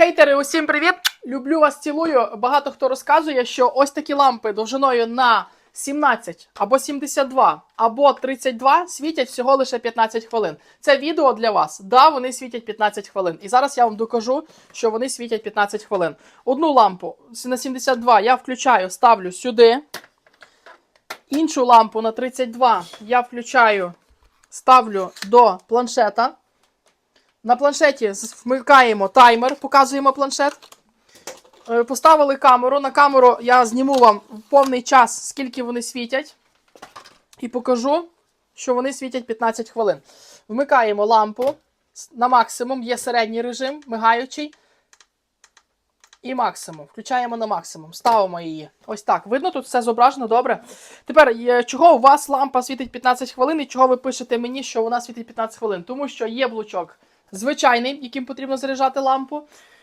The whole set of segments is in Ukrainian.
Хейтери, усім привіт! Люблю вас, цілую. Багато хто розказує, що ось такі лампи довжиною на 17 або 72 або 32 світять всього лише 15 хвилин. Це відео для вас. Да, вони світять 15 хвилин. І зараз я вам докажу, що вони світять 15 хвилин. Одну лампу на 72 я включаю, ставлю сюди. Іншу лампу на 32 я включаю, ставлю до планшета. На планшеті вмикаємо таймер, показуємо планшет. Е, Поставили камеру. На камеру я зніму вам повний час, скільки вони світять. І покажу, що вони світять 15 хвилин. Вмикаємо лампу на максимум, є середній режим, мигаючий. І максимум. Включаємо на максимум. Ставимо її. Ось так. Видно, тут все зображено добре. Тепер, е, чого у вас лампа світить 15 хвилин, і чого ви пишете мені, що вона світить 15 хвилин? Тому що є блочок звичайний, яким потрібно заряджати лампу.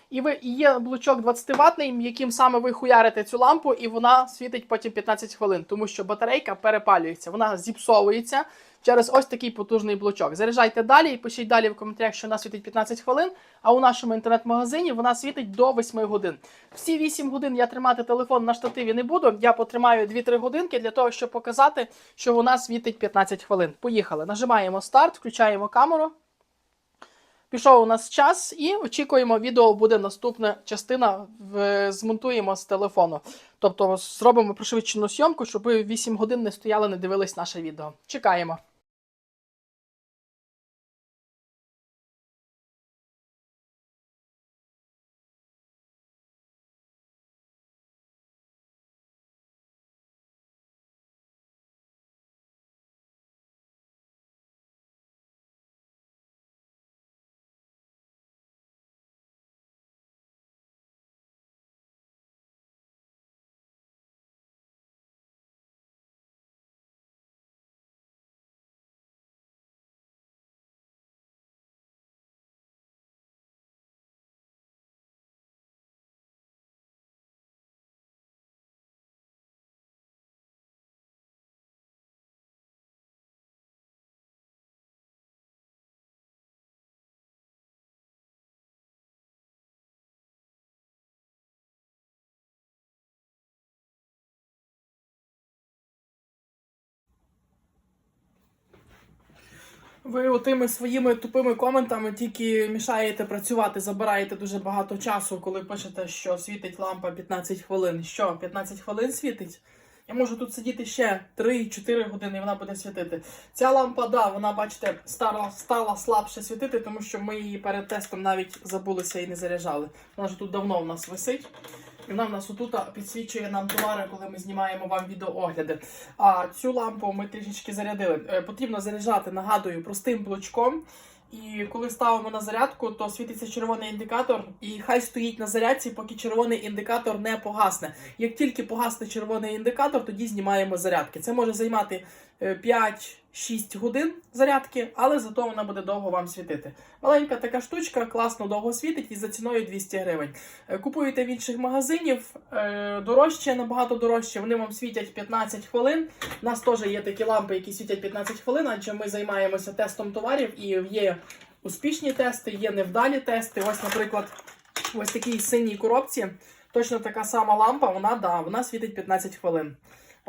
І ви і є блочок 20 ватний, яким саме ви хуярите цю лампу, і вона світить потім 15 хвилин, тому що батарейка перепалюється, вона зіпсовується через ось такий потужний блочок. Заряджайте далі і пишіть далі в коментарях, що вона світить 15 хвилин. А у нашому інтернет-магазині вона світить до 8 годин. Всі 8 годин я тримати телефон на штативі не буду. Я потримаю 2-3 годинки для того, щоб показати, що вона світить 15 хвилин. Поїхали. Нажимаємо старт, включаємо камеру. Пішов у нас час і очікуємо, відео буде наступна частина. В, змонтуємо з телефону. Тобто зробимо пришвидшену зйомку, щоб ви 8 годин не стояли, не дивились наше відео. Чекаємо. Ви отими своїми тупими коментами тільки мішаєте працювати, забираєте дуже багато часу, коли пишете, що світить лампа 15 хвилин. Що, 15 хвилин світить? Я можу тут сидіти ще 3-4 години, і вона буде світити. Ця лампа, да, вона, бачите, стала, стала слабше світити, тому що ми її перед тестом навіть забулися і не заряджали. Вона ж тут давно в нас висить. І вона в нас отут підсвічує нам товари, коли ми знімаємо вам відеоогляди. А цю лампу ми трішечки зарядили. Е, Потрібно заряджати, нагадую, простим блочком. І коли ставимо на зарядку, то світиться червоний індикатор, і хай стоїть на зарядці, поки червоний індикатор не погасне. Як тільки погасне червоний індикатор, тоді знімаємо зарядки. Це може займати 5-6 годин зарядки, але зато вона буде довго вам світити. Маленька така штучка, класно довго світить і за ціною 200 гривень. Е, Купуєте в інших магазинів, е, дорожче, набагато дорожче. Вони вам світять 15 хвилин. У нас теж є такі лампи, які світять 15 хвилин, адже ми займаємося тестом товарів і є успішні тести, є невдалі тести. Ось, наприклад, ось такій синій коробці. Точно така сама лампа, вона да, вона світить 15 хвилин.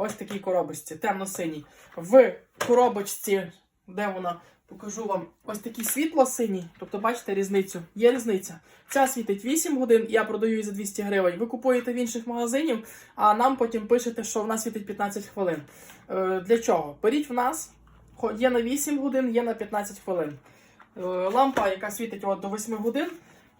Ось такій коробочці, темно-синій. В коробочці, де вона, покажу вам ось такий світло-синій. Тобто, бачите різницю? Є різниця. Ця світить 8 годин, я продаю її за 200 гривень. Ви купуєте в інших магазинів, а нам потім пишете, що вона світить 15 хвилин. Е, для чого? Беріть в нас, є на 8 годин, є на 15 хвилин. Е, лампа, яка світить от до 8 годин.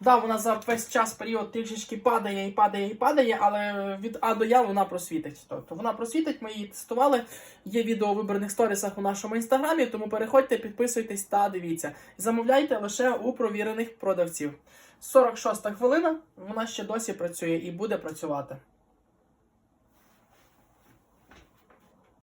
Да, вона за весь час період трішечки падає і падає і падає, але від А до Я вона просвітить. Тобто вона просвітить, ми її тестували. Є відео у вибраних сторісах у нашому інстаграмі, тому переходьте, підписуйтесь та дивіться. Замовляйте лише у провірених продавців. 46 хвилина, вона ще досі працює і буде працювати.